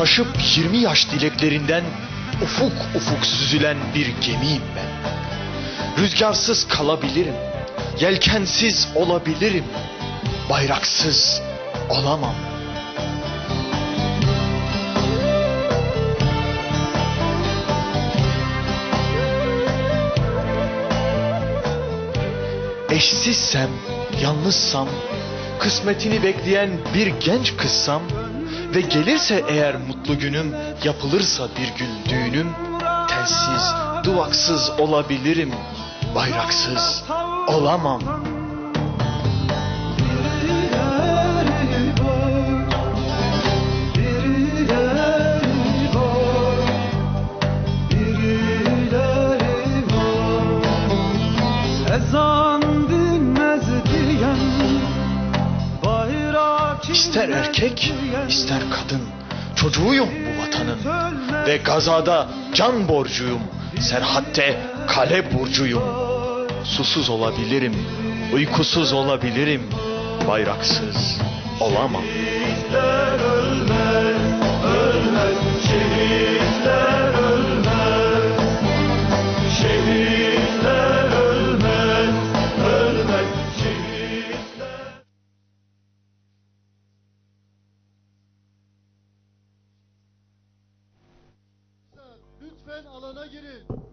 Taşıp 20 yaş dileklerinden ufuk ufuk süzülen bir gemiyim ben. Rüzgarsız kalabilirim. Yelkensiz olabilirim. Bayraksız olamam. Eşsizsem, yalnızsam, kısmetini bekleyen bir genç kızsam ve gelirse eğer mutlu günüm, yapılırsa bir gün düğünüm, telsiz, duvaksız olabilirim, bayraksız olamam. İster erkek, ister kadın. Çocuğuyum bu vatanın. Ve gazada can borcuyum. Serhatte kale burcuyum. Susuz olabilirim, uykusuz olabilirim. Bayraksız olamam. Şehitler ölmez, ölmez. Şehitler ölmez. Şehitler Lütfen alana girin.